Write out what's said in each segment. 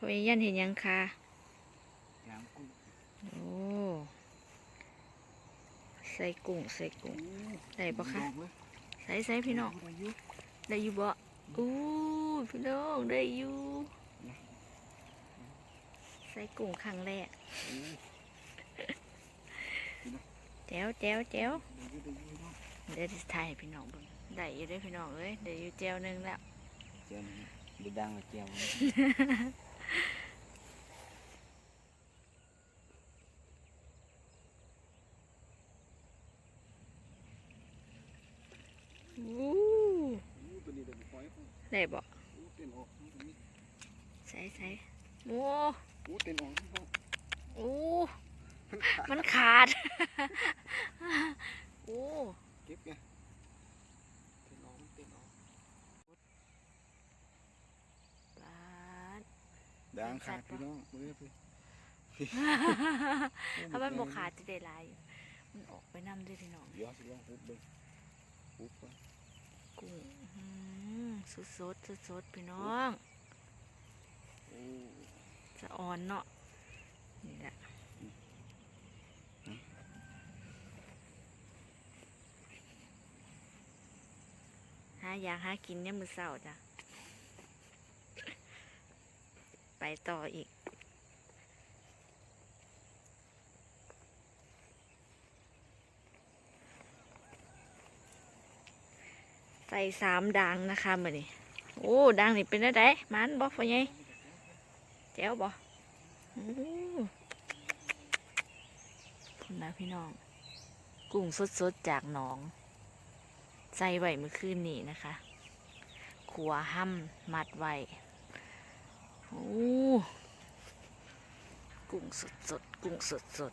พ่อเอยันเห็นยังคะยางกุ้งโอ้ใส่กุ้งใส่กุ้งได้ปะคะดอกเลยใส่ใส่พี่น้องได้อยู่ได้อยู่บ่อู้พี่น้องได้อยู่ใส่กุ้งครั้งแรกอืมแจ๋วแจ๋วแจ๋วได้อยู่ได้อยู่เนาะเดี๋ยวจะถ่ายให้พี่น้องเบิ่งได้อยู่ได้อพี่น้องเอ้ยได้อยู่แจ๋วหนึงแล้วเจียวนี่ดูดังเลยเจียวนี่อู้อู้ตั วู้ได้บ่เต้นอกใส่ใส่โอ้เต้นออกที่ห้องโอ้มันขาดมันขาด โอ้เก็บไงเต้นออกเต้นออก ปาด ดังขาดพี่น้องมือพี่ถ้ามันบกขาดจะได้หลายอยู่มันออกไปนำด้วยพี่น้องเดี๋ยวสิลองฮุบเบิ่งฮุบก่อนกุ้งสุดสดสุดสดๆพี่น้องโอ้จะอ่อนเนาะนี่แหละหาอยากหากินเนี่ยามมือเศร้าจ้ะ ไป ต่ออีก ใส่สามดังนะคะมือนี่โอ้ดังนี่เป็นอะไรมันบอกว่าไงแจ๋วบอคุณนะพี่น้อง กุ้งสดๆจากหนอง ใส่ไว้เมื่อคืนนี้นะคะขัวห้ำมัดไว้ โอ้กุ้งสดๆกุ้งสด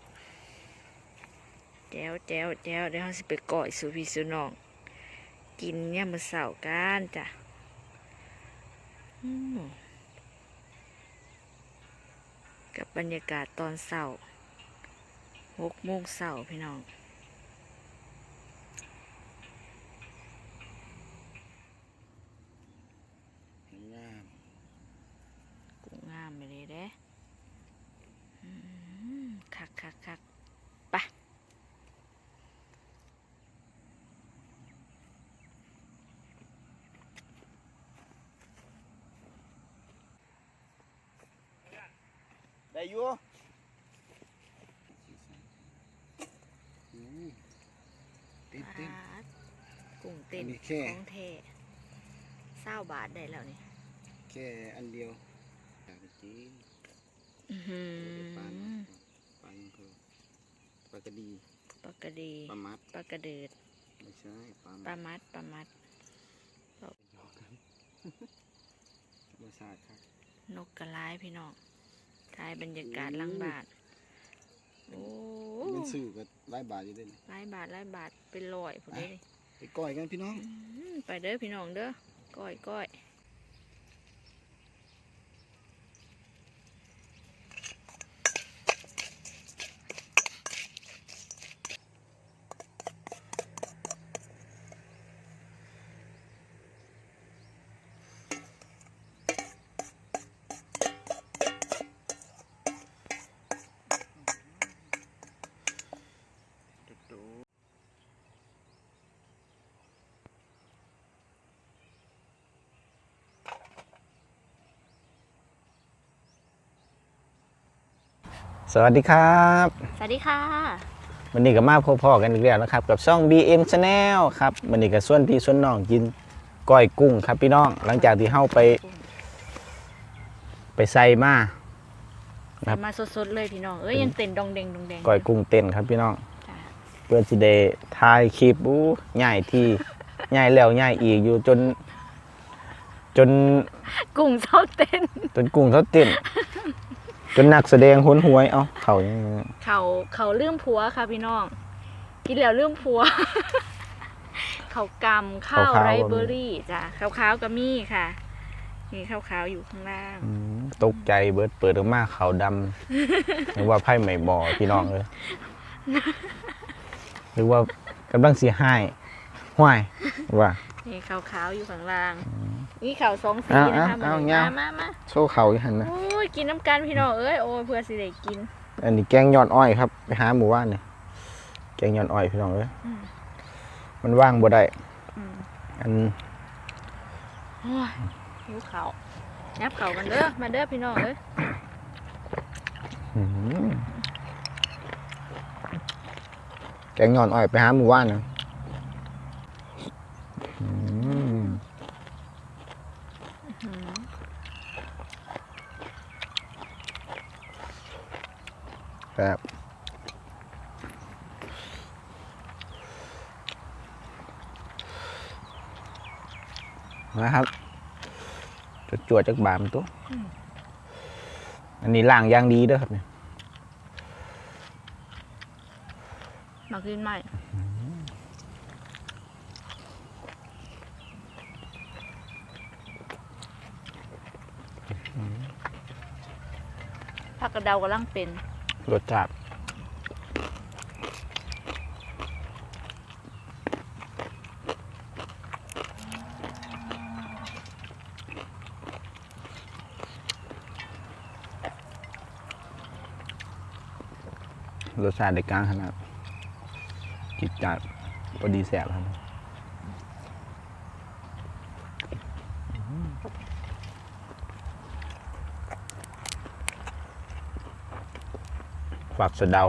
ๆแจ๋วแจ๋วแจ๋วเดี๋ยวเราสิไปก่อยสู่พี่สู่น้อง กินเนี่ยมมือเสาร์กันจ้ะกับบรรยากาศตอนเสาร์หกโมงเสาร์พี่น้องาม กุ้งงามไปเลยเด้อืมคักคักคักไป ได้อยู่อู้เต้นเต้นปาดกุ้งเต้นอันนี้แค่ ของเทเศร้าบาทได้แล้วนี่แค่อันเดียวอยากกินอื้อหือปลาปลายังคือปลากระดีปลากระดีปลามัดปลากระเดิดไม่ใช่ปลาปลามัดมัดปลามัด หยอกกันบริษัทครับนกกระไลายพี่น้อง ถ่ายบรรยากาศหลังบ้านโอ้มันซื้อก็หลายบาทอยู่เด้นี่หลายบาทหลายบาทเป็นร้อยผู้ใดนี่ไปก้อยกันพี่น้องอื้อไปเด้อพี่น้องเด้อก้อยก้อย สวัสดีครับ สวัสดีค่ะ วันนี้ก็มาพบพ่อกันอีกแล้วนะครับ กับช่อง BM Channel ครับวันนี้ก็ส่วนพี่ส่วนน้องกินก้อยกุ้งครับพี่น้อง หลังจากที่เฮาไป ไปใส่มา ครับ มาสดๆเลยพี่น้อง เอ้ยยังเต้นดองเดงดองแดงก้อยกุ้งเต้นครับพี่น้อง จ้ะเพื่อสิได้ถ่ายคลิปอู้ใหญ่ที่ใหญ่แล้วใหญ่อีกอยู่จน จน กุ้งเศร้าเต้น จนกุ้งเขาเต้น จนนักแสดงหุนหวย เอ้าเขายังไงเขาเขาเรื่องผัวค่ะพี่น้อง กินแล้วเรื่องผัว เขากำข้าวไรเบอรี่จ้ะขาวๆก็มีค่ะมีขาวๆอยู่ข้างล่างอืมตกใจเบิดเปิดออกมาขาวดำนึกว่าไพ่ไหม่บอพี่น้องเลยหรือว่ากำลังเสียหายห้วยว่านี่ขาวๆอยู่ข้างล่างอืม นี่ข่าวสองสีเอานะคะเอามื้อเอานี้ย่างมามามาโซ่เขาอยู่หันนะโอ้ยกินน้ำกันพี่น้องเอ้ยโอ้ยเพื่อสิได้กิน อันนี้แกงยอดอ้อยครับไปหาหมู่บ้านเนี่ยแกงยอดอ้อยพี่น้องเอ้ยอืม มันว่างบ่ได้อืมอันโอ้ยหิวข้าวยับข้าวกันเด้อมาเด้อพี่น้องเอ้ยอื้อหือแกงยอดอ้อยไปหาหมู่บ้านนะอื้อ อืม แบบนะครับจะจ วดจากบามตัว อันนี้ล่างอยางดีเด้อครับเนี่ยมากินใหม่ผักกระเดากำลังเป็นรสจัด รสชาติในกลางขนาดจิตจัดพอดีแสบครับฝักสะเดา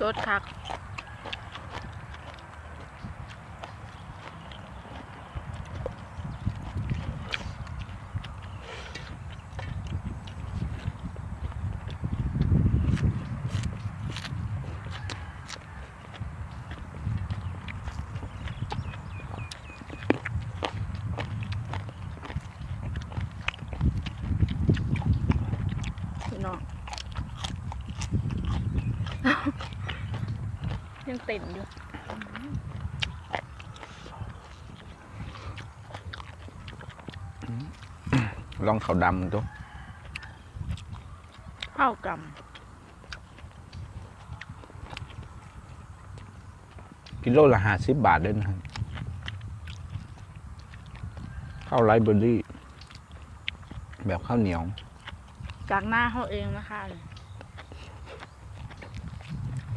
สดคัก พี่น้อง ยังเต็มอยู่ลองเขาวดำตัวข้าวกกิโลละห้าสิบบาทเด้นะครับข้าวไรเบอร์รี่ แบบข้าวเหนียวำจากหน้าเขาเองนะคะนี่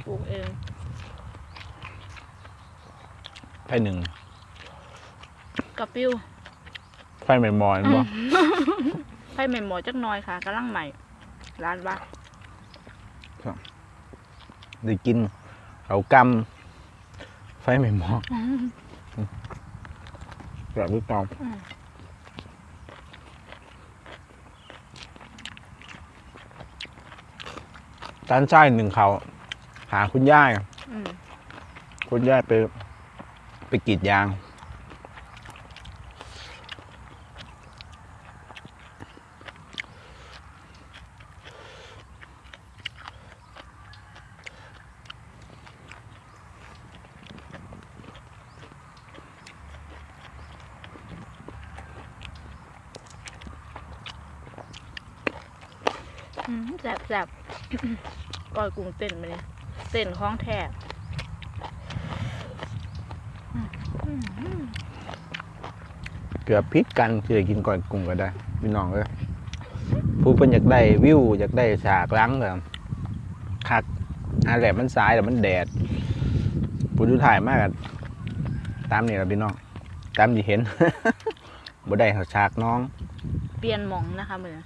ปลูกเอง ไฟหนึ่งกระปิ้วไฟไม่มอยบ่ไผ่ใหม่หมอจักหน้อยค่ะกำลังใหม่ ร้านบ้าได้กินเขาวกำไฟไม่มอแบบลูกตองด้านใต้หนึ่งเขาหาคุณย่าย อืมคุณย่ายไป ไปกรีดยาง อืมแสบแสบก้อยกุ้งเต้นมาเลยเต้นของแท้ เกือบพิษกันที่จะกินก่อยกุ้งก็ได้พี่น้องเลยผู้เพิ่นอยากได้วิวอยากได้ฉากล้างก็คักอาแหลมมันสายแต่มันแดดผู้ดูถ่ายมากอะตามนี่แหละพี่น้องตามที่เห็นบ่ได้เขาฉากน้อง เปลี่ยนหมองนะคะมือ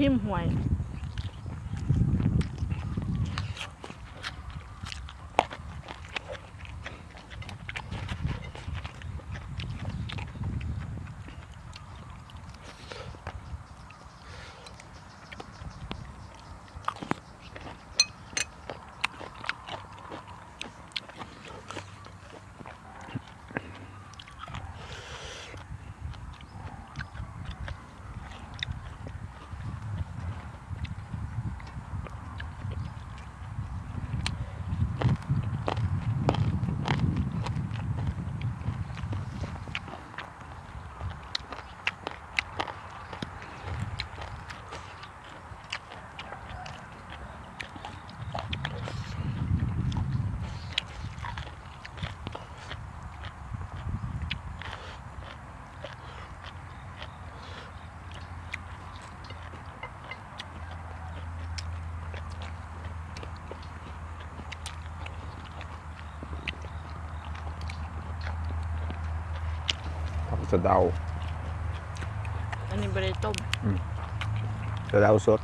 หิมหวยะเดาอันนี้บริต้มสะเดาสด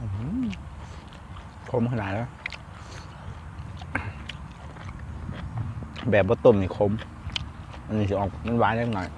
อื้อหือคมขนาดแล้ว แบบว่าต้มนี่คมอันนี้จะออกมันหวานนิดหน่อย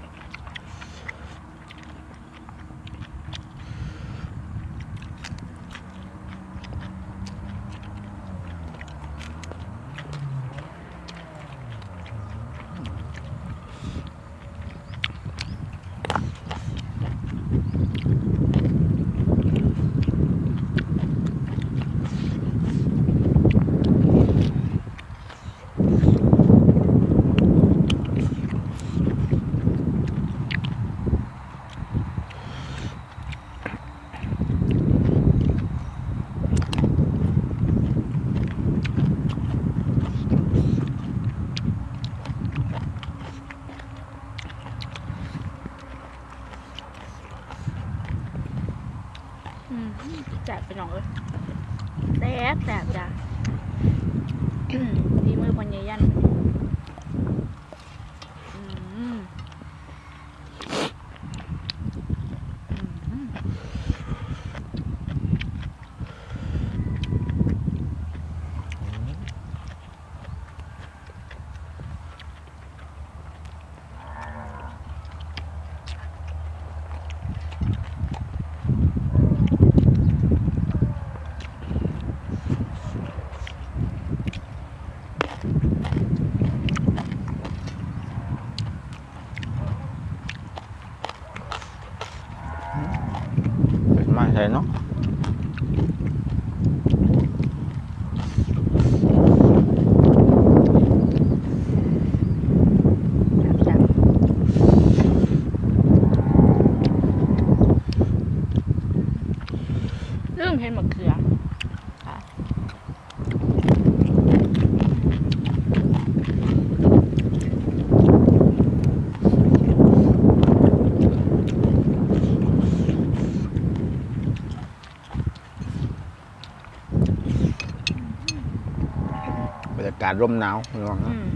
รรยากาศร่มหนาวพี่น้องอืม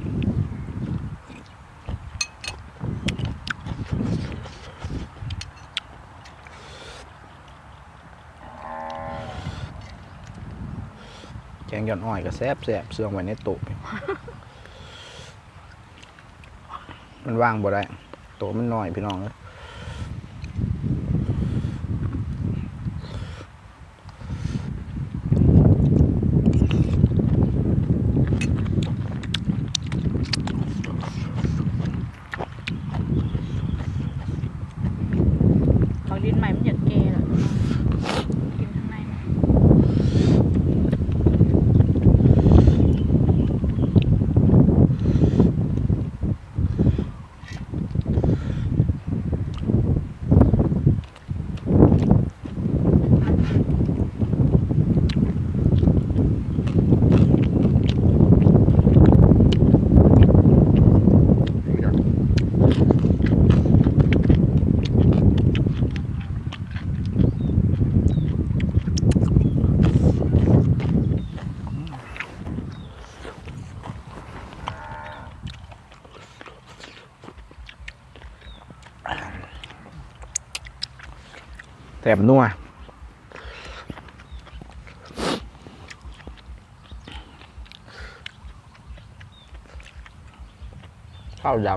แกงหย่อนอ้อยก็แซ่บแซ่บเสื่องไว้ในโต๊ะ มันว่างบ่ได้โต๊ะมันน้อยพี่น้องเอ้ย สบนัวข้าวด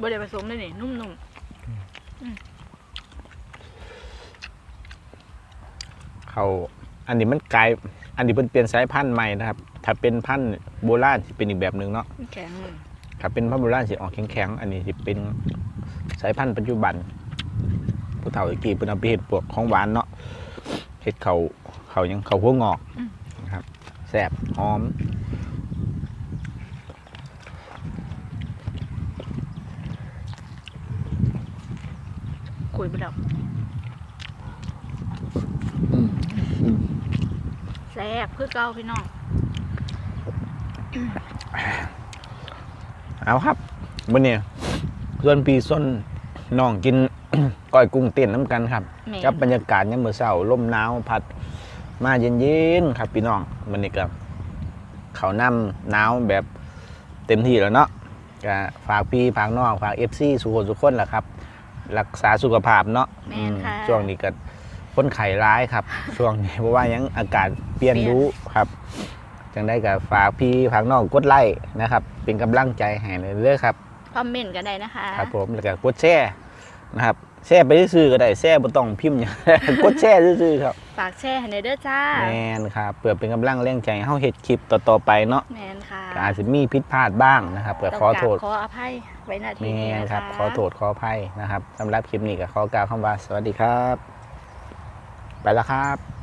บ่ได้ผสมเลยนี่ นุ่มำเขาวอันนี้มันกลาย อันนี้เป็นเปลี่ยนสายพันธุ์ใหม่นะครับ ถ้าเป็นพันธุ์โบราณสิเป็นอีกแบบหนึ่งเนาะๆแข็งเลยถ้าเป็นพันธุ์โบราณสิออกแข็งๆ อันนี้สิเป็น สายพันธุ์ปัจจุบัน ผู้เฒ่าตะกี้เป็นเอาไปเห็ดพวกของหวานเนาะเห็ดเขาเขายังเขาหัวงอกนะครับแซ่บหอมคุยไปแล้วอืมอืมแซ่บคือเก่าพี่น้อง เอาครับวันนี้ ส่วนปีส้นน้องกิน ก้อยกุ้งเต้นน้ำกันครับแม่ กับบรรยากาศยามมื้อเช้าลมหนาวพัด มาเย็นๆครับพี่น้องมันนี่ก็เขาวน้ำหนาวแบบเต็มที่แล้วเนาะก็ฝากพี่ฝากน้องฝากเอฟซีสุขสุขคนแหละครับ รักษาสุขภาพเนาะแม่นค่ะอืมช่วงนี้ก็คนไข้ร้ายครับ ช่วงนี้เพราะว่ายังอากาศเปลี่ยนเปลี่ยน รู้ครับ จังได้ก็ฝากพี่ฝากน้องกดไลค์นะครับ เป็นกำลังใจให้เรื่อยๆครับ คอมเมนต์กันได้นะคะครับผมแล้วก็กดแชร์นะครับแชร์ไปซื่อๆก็ได้แชร์บ่ต้องพิมพ์หยังกดแชร์ซื่อๆครับฝากแชร์ให้ในอยเด้อจ้าแมนครับเพื่อเป็นกำลังแรงใจให้เฮาเฮ็ดคลิปต่อๆไปเนาะแมนค่ะก็อาจจะมีผิดพลาดบ้างนะครับก็ขอโทษต้องกราบขออภัยไว้หน้าแมที่นี้นนะะครับขอโทษขออภัยนะครับสำหรับคลิปนี้ก็ขอกล่าวคำว่าสวัสดีครับ ไปแล้วครับ